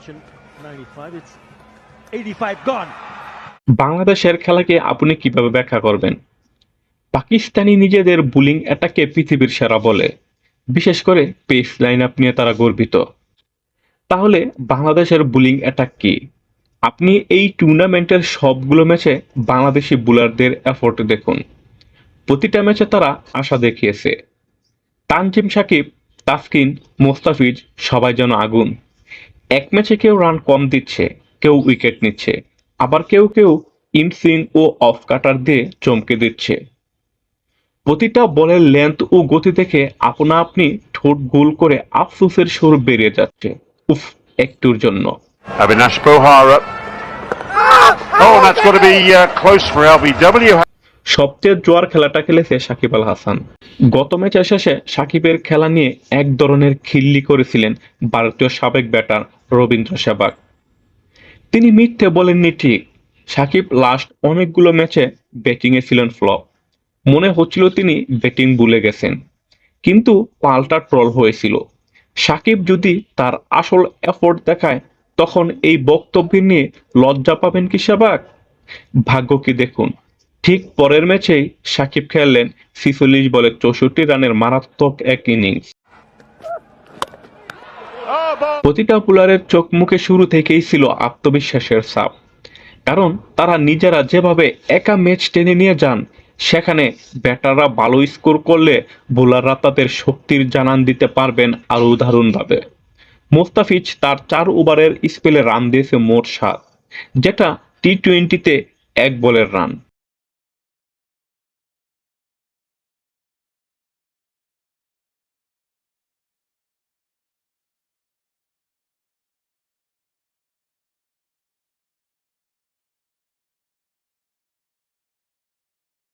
mentioned 95. It's 85 gone. বাংলাদেশের খেলাকে আপনি কীভাবে ব্যাখ্যা করবেন? পাকিস্তানি নিজেদের বুলিং অ্যাটাকে পৃথিবীর সেরা বলে। বিশেষ করে পেস লাইন আপ নিয়ে তারা গর্বিত। তাহলে বাংলাদেশের বুলিং অ্যাটাক কি? আপনি এই টুর্নামেন্টের সবগুলো ম্যাচে বাংলাদেশি বোলারদের এফোর্ট দেখুন। প্রতিটা ম্যাচে তারা আশা দেখিয়েছে। তানজিম সাকিব, তাসকিন, মোস্তাফিজ, সবাই যেন আগুন। এক ম্যাচে কেউ রান কম দিচ্ছে কেউ উইকেট নিচ্ছে আবার কেউ কেউ ইনসুইং ও অফ কাটার দিয়ে চমকে দিচ্ছে প্রতিটা বলের লেন্থ ও গতি দেখে আপনা আপনি ঠোঁট গোল করে আফসোসের সুর বেরিয়ে যাচ্ছে উফ একটুর জন্য Avinash Bohara. Oh, that's to be uh, close for LBW. সবচেয়ে জোয়ার খেলাটা খেলেছে সাকিব আল হাসান। গত ম্যাচের শেষে সাকিবের খেলা নিয়ে এক ধরনের খিল্লি করেছিলেন ভারতীয় সাবেক ব্যাটার রবীন্দ্র সেবাগ তিনি মিথ্যে বলেননি ঠিক, সাকিব লাস্ট অনেকগুলো ম্যাচে ব্যাটিংয়ে ছিলেন ফ্লপ মনে হচ্ছিল তিনি ব্যাটিং ভুলে গেছেন, কিন্তু পাল্টা ট্রল হয়েছিল। সাকিব যদি তার আসল এফোর্ট দেখায়, তখন এই বক্তব্য নিয়ে লজ্জা পাবেন কি সেবাগ ভাগ্য কি দেখুন ঠিক পরের ম্যাচেই সাকিব খেললেন ছিচল্লিশ বলে চৌষট্টি রানের মারাত্মক এক ইনিংস। প্রতিটা বোলারের চোখ মুখে শুরু থেকেই ছিল আত্মবিশ্বাসের চাপ কারণ তারা নিজেরা যেভাবে একা ম্যাচ টেনে নিয়ে যান, সেখানে ব্যাটাররা ভালো স্কোর করলে বোলাররা তাদের শক্তির জানান দিতে পারবেন আরও উদাহরণভাবে মোস্তাফিজ তার চার ওভারের স্পেলে রান দিয়েছে মোট সাত, যেটা টি টোয়েন্টিতে এক বলের রান।